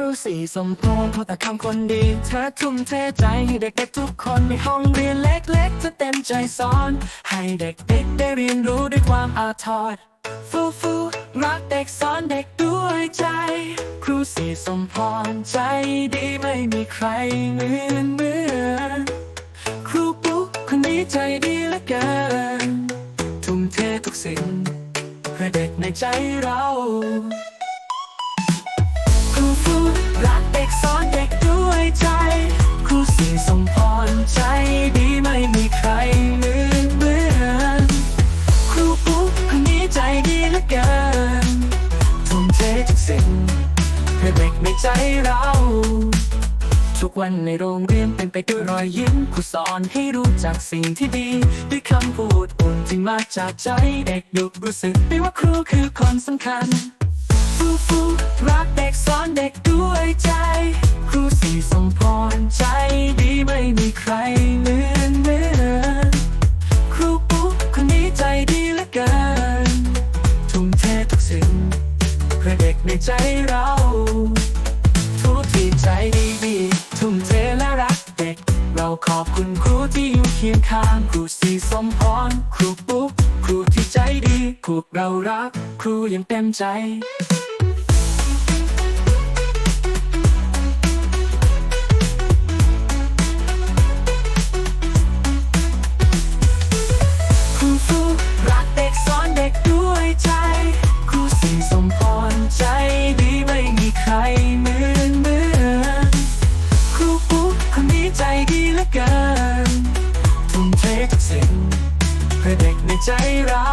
ครูสีสมโพงษ์เพราะแต่คำคนดี เธอทุ่มเทใจให้เด็กๆทุกคนในห้องเรียนเล็กๆจะเต็มใจสอน ให้เด็กๆได้เรียนรู้ด้วยความอาทรฟูฟูรักเด็กสอนเด็กด้วยใจ ครูสีสมพรใจดีไม่มีใครเหมือนเหมือนครูปุ๊กคนนี้ใจดีเหลือเกินทุ่มเททุกสิ่งเพื่อเด็กในใจเรา ใจเรา ทุกวันในโรงเรียนเป็นไปด้วยรอยยิ้มครูสอนให้รู้จักสิ่งที่ดี ด้วยคำพูดอุ่นที่มาจากใจเด็กดูรู้สึกได้ว่าครูคือคนสำคัญ ฟูฟูรักเด็กสอนเด็กด้วยใจ ครูสีสมพรใจดีไม่มีใครเหมือนเหมือนครูปุ๊กคนนี้ใจดีเหลือเกินทุ่มเททุกสิ่งเพื่อเด็กในใจเรา ขอบคุณครูที่อยู่เคียงข้างครูสีสมพรครูปุ๊กครูที่ใจดีพวกเรารัก ครูอย่างเต็มใจครูฟูรักเด็กสอนเด็กด้วยใจครู ละกันทุ่มเททุกสิ่งเพื่อเด็กในใจเรา